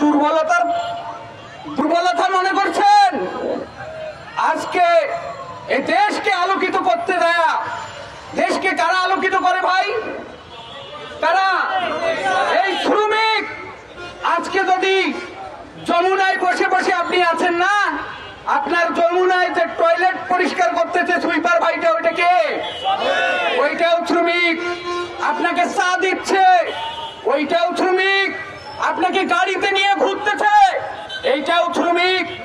দুর্বলতার দুর্বলতা মনে করছেন? আজকে এই দেশকে আলোকিত করতে দেয়া, দেশকে কারা আলোকিত করে ভাই? তারা এই শ্রমিক। আজকে যদি যমুনায় বসে বসে আপনি আছেন না, আপনার যমুনায় যে টয়লেট পরিষ্কার করতেছে সুইপার ভাইটা, ওইটা কে? ওইটাও শ্রমিক। আপনাকে চা দিচ্ছে, ওইটাও শ্রমিক। আপনাকে গাড়িতে নিয়ে শ্রমিক,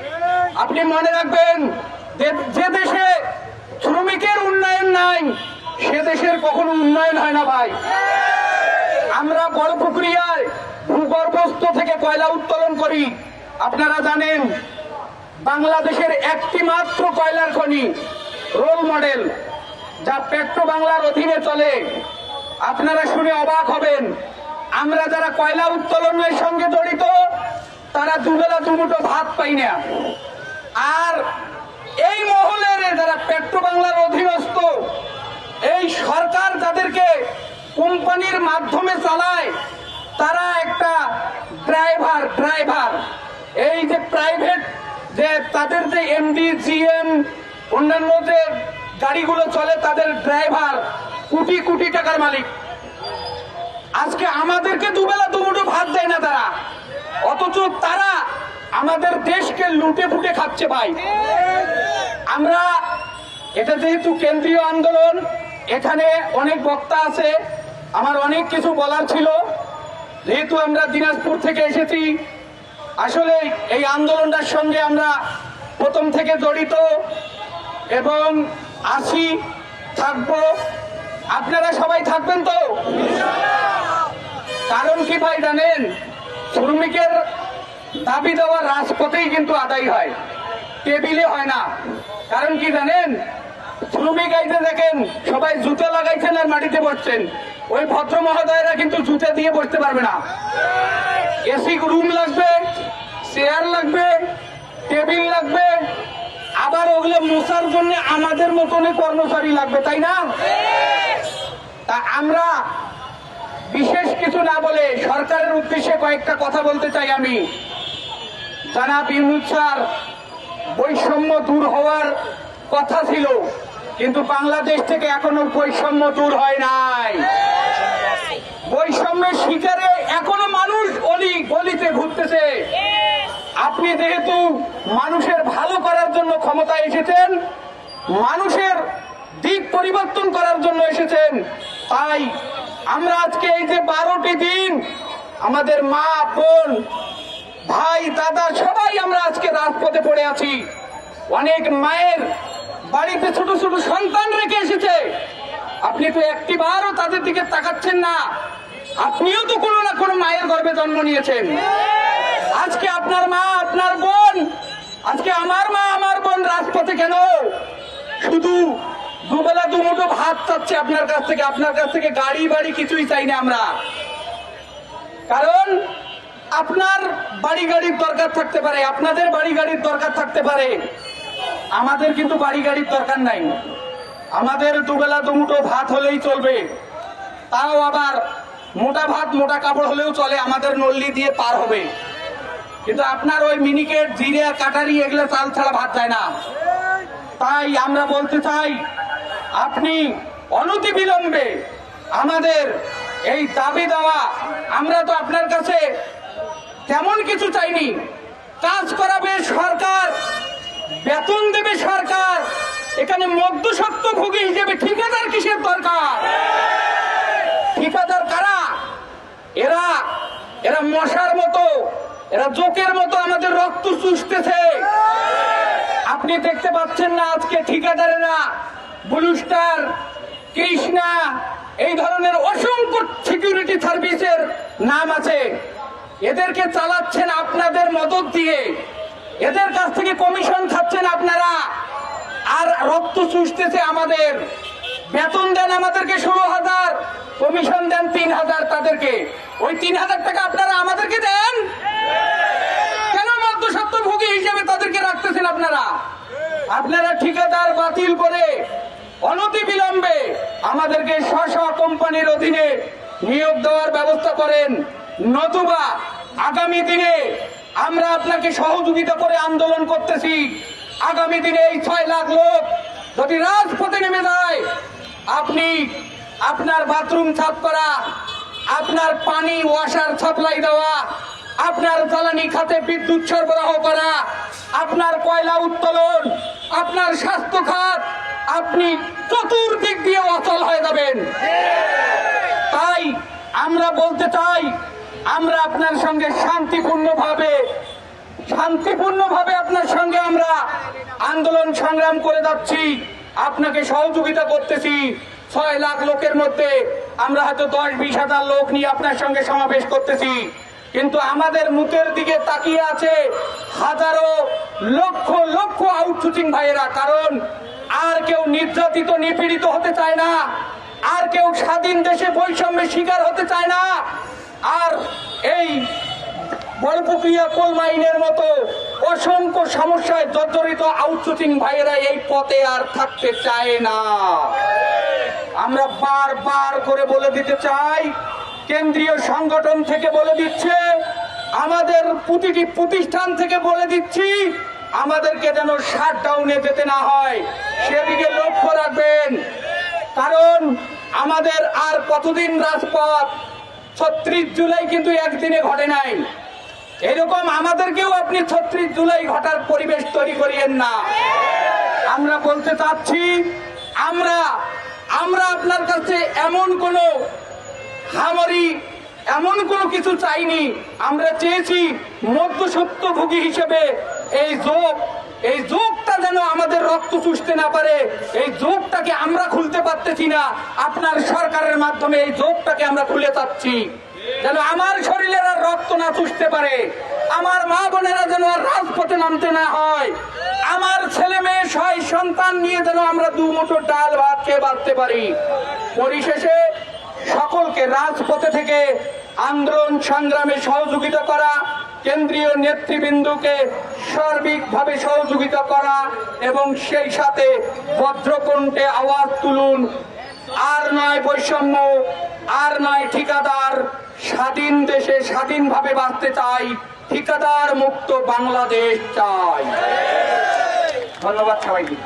আপনি মনে রাখবেন যে- দেশে শ্রমিকের উন্নয়ন নাই, সে দেশের কখনো উন্নয়ন হয় না ভাই। আমরা বড় প্রক্রিয়ায় ভূগর্ভস্থ থেকে কয়লা উত্তোলন করি। আপনারা জানেন, বাংলাদেশের একটি মাত্র কয়লার খনি, রোল মডেল, যা পেট্রো বাংলার অধীনে চলে। আপনারা শুনে অবাক হবেন, আমরা যারা কয়লা উত্তোলনের সঙ্গে জড়িত তারা দুবেলা দুমুটো ভাত পাই না। আর এই মহলের যারা পেট্রো বাংলার অধীনস্থ, এই সরকার যাদেরকে কোম্পানির মাধ্যমে চালায়, তারা একটা ড্রাইভার ড্রাইভার। এই যে প্রাইভেট, যে তাদের যে এমডি জিএম অন্যান্য যে গাড়িগুলো চলে, তাদের ড্রাইভার কোটি কোটি টাকার মালিক। আজকে আমাদেরকে দুবেলা দুমুঠো ভাত দেয় না তারা। অথচ তারা আমাদের দেশকে লুটে ফুটে খাচ্ছে ভাই। আমরা এটা যেহেতু কেন্দ্রীয় আন্দোলন, এখানে অনেক বক্তা আছে, আমার অনেক কিছু বলার ছিল। যেহেতু আমরা দিনাজপুর থেকে এসেছি, আসলে এই আন্দোলনটার সঙ্গে আমরা প্রথম থেকে জড়িত এবং আসি, থাকব। আপনারা সবাই থাকবেন তো? কারণ কি ভাই জানেন শ্রমিকের দাবি দেওয়া রাজপথেই কিন্তু আদায় হয়। টেবিলে হয় না। কারণ কি জানেন? শ্রমিক আইতে দেখেন, সবাই জুতো লাগাইছেন আর মাটিতে বসছেন। ওই ভদ্র মহোদয়রা কিন্তু জুতা দিয়ে বসতে পারবে না। এসি রুম লাগবে, চেয়ার লাগবে, টেবিল লাগবে। আবার ওগুলো মশার জন্য আমাদের মতনই কর্মচারী লাগবে, তাই না? তা আমরা কিছু না বলে সরকারের উদ্দেশ্যে কয়েকটা কথা বলতে চাই আমি। জানাব ইউনুস বৈষম্য দূর হওয়ার কথা ছিল, কিন্তু বাংলাদেশ থেকে এখনও বৈষম্য দূর হয় নাই। বৈষম্যের শিকারে এখনও মানুষ অলি গলিতে ঘুরতেছে। আপনি যেহেতু মানুষের ভালো করার জন্য ক্ষমতায় এসেছেন, মানুষের দিক পরিবর্তন করার জন্য এসেছেন, তাই আমরা আজকে এই যে বারোটি দিন আমাদের মা, বোন, ভাই, দাদা, সবাই আমরা আজকে রাজপথে পড়ে আছি। অনেক মায়ের বাড়িতে ছোট ছোট সন্তান রেখে এসেছে। আপনি তো একটি বারও তাদের দিকে তাকাচ্ছেন না। আপনিও তো কোনো না কোনো মায়ের গর্ভে জন্ম নিয়েছেন। আজকে আপনার মা, আপনার বোন, আজকে আমার মা, আমার বোন রাজপথে কেন? শুধু দুবেলা দুমুঠো ভাত চাচ্ছে আপনার কাছ থেকে, আপনার কাছ থেকে গাড়ি বাড়ি কিছুই চাই না আমরা। কারণ আপনার বাড়ি গাড়ির দরকার থাকতে পারে, আপনাদের বাড়ি গাড়ির দরকার থাকতে পারে। আমাদের কিন্তু বাড়ি গাড়ির দরকার নাই। আমাদের দুবেলা দুমুঠো ভাত হলেই চলবে। তাও আবার মোটা ভাত, মোটা কাপড় হলেও চলে, আমাদের নল্লি দিয়ে পার হবে। কিন্তু আপনার ওই মিনিকেট, জিরে, কাটারি, এগুলো চাল ছাড়া ভাত যায় না। তাই আমরা বলতে চাই আপনি অনতি বিলম্বে আমাদের এই দাবি দেওয়া, আমরা তো আপনার কাছে তেমন কিছু চাইনি। কাজ করাবে সরকার, বেতন দেবে সরকার, এখানে মধ্যসত্ত্ব ভোগী হিসেবে ঠিকাদার কিসের দরকার? ঠিকাদার কারা? এরা এরা মশার মতো, এরা জোকের মতো আমাদের রক্ত চুষতেছে। আপনি দেখতে পাচ্ছেন না আজকে ঠিকাদারেরা ব্লু স্টার কৃষ্ণা, এই ধরনের অসংখ্য সিকিউরিটি সার্ভিসের নাম আছে। এদেরকে চালাচ্ছেন আপনাদের মদত দিয়ে। এদের কাছ থেকে কমিশন খাচ্ছেন আপনারা। আর রক্ত চুষতেছে আমাদের। বেতন দেন আমাদেরকে ষোলো হাজার কমিশন দেন তিন হাজার তাদেরকে। ওই তিন হাজার টাকা আপনারা আমাদেরকে দেন? কেন মধ্যসত্ত্ব ভোগী হিসেবে তাদেরকে রাখতেছেন আপনারা আপনারা ঠিকাদার বাতিল করে অনতি বিলম্বে আমাদেরকে স্ব স্ব কোম্পানির অধীনে নিয়োগ দেওয়ার ব্যবস্থা করেন। নতুবা আগামী দিনে আমরা আপনাকে সহযোগিতা করে আন্দোলন করতেছি। আগামী দিনে এই ছয় লাখ লোক যদি রাজপথে নেমে যায়, আপনি আপনার বাথরুম সাফ করা, আপনার পানি ওয়াশার সাপ্লাই দেওয়া, আপনার জ্বালানি খাতে বিদ্যুৎ সরবরাহ করা, আপনার কয়লা উত্তোলন, আপনার স্বাস্থ্য খাত আপনি চতুর্দিক দিয়ে অচল হয়ে যাবেন। তাই আমরা বলতে চাই, আমরা আপনার সঙ্গে শান্তিপূর্ণভাবে শান্তিপূর্ণভাবে আপনার সঙ্গে আমরা আন্দোলন সংগ্রাম করে যাচ্ছি। আপনাকে সহযোগিতা করতেছি। ছয় লাখ লোকের মধ্যে আমরা হয়তো দশ বিশ হাজার লোক নিয়ে আপনার সঙ্গে সমাবেশ করতেছি। কিন্তু আমাদের মুখের দিকে তাকিয়ে আছে হাজারো লক্ষ লক্ষ আউটসুচিং ভাইয়েরা। কারণ আর কেউ নির্যাতিত, নিপীড়িত হতে চায় না। আর কেউ স্বাধীন দেশে বৈষম্যের শিকার হতে চায় না। আর এই কোল মাইনের মতো অসংখ্য সমস্যায় জর্জরিত ভাইয়েরা এই পথে আর থাকতে চায় না। আমরা বারবার করে বলে দিতে চাই, কেন্দ্রীয় সংগঠন থেকে বলে দিচ্ছে, আমাদের প্রতিটি প্রতিষ্ঠান থেকে বলে দিচ্ছি, আমাদেরকে যেন শাট ডাউনে যেতে না হয়। সেদিকে লক্ষ্য রাখবেন। কারণ আমাদের আর কতদিন রাজপথ? ছত্রিশ জুলাই কিন্তু একদিনে ঘটে নাই। এরকম আমাদেরকেও আপনি ছত্রিশ জুলাই ঘটার পরিবেশ তৈরি করিয়েন না। আমরা বলতে চাচ্ছি, আমরা আমরা আপনার কাছে এমন কোনো হামারি, এমন কোনো কিছু চাইনি। আমরা চেয়েছি মধ্যসত্যভোগী হিসেবে এই যোগ, এই যোগটা যেন আমাদের রক্ত চুষতে না পারে, এই যোগটাকে আমরা খুলতে পারতেছি না। আপনার সরকারের মাধ্যমে এই যোগটাকে আমরা খুলে চাচ্ছি যেন আমার শরীরের আর রক্ত না চুষতে পারে, আমার মা বোনেরা যেন আর রাজপথে নামতে না হয়, আমার ছেলে মেয়ে ছয় সন্তান নিয়ে যেন আমরা দু মুঠো ডাল ভাত খেয়ে বাঁচতে পারি। পরিশেষে সকলকে রাজপথে থেকে আন্দোলন সংগ্রামে সহযোগিতা করা কেন্দ্রীয় নেতৃবৃন্দকে সার্বিকভাবে সহযোগিতা করা এবং সেই সাথে ভদ্রকণ্ঠে আওয়াজ তুলুন। আর নয় বৈষম্য, আর নয় ঠিকাদার। স্বাধীন দেশে স্বাধীনভাবে বাঁচতে চাই, ঠিকাদার মুক্ত বাংলাদেশ চাই। ধন্যবাদ সবাইকে।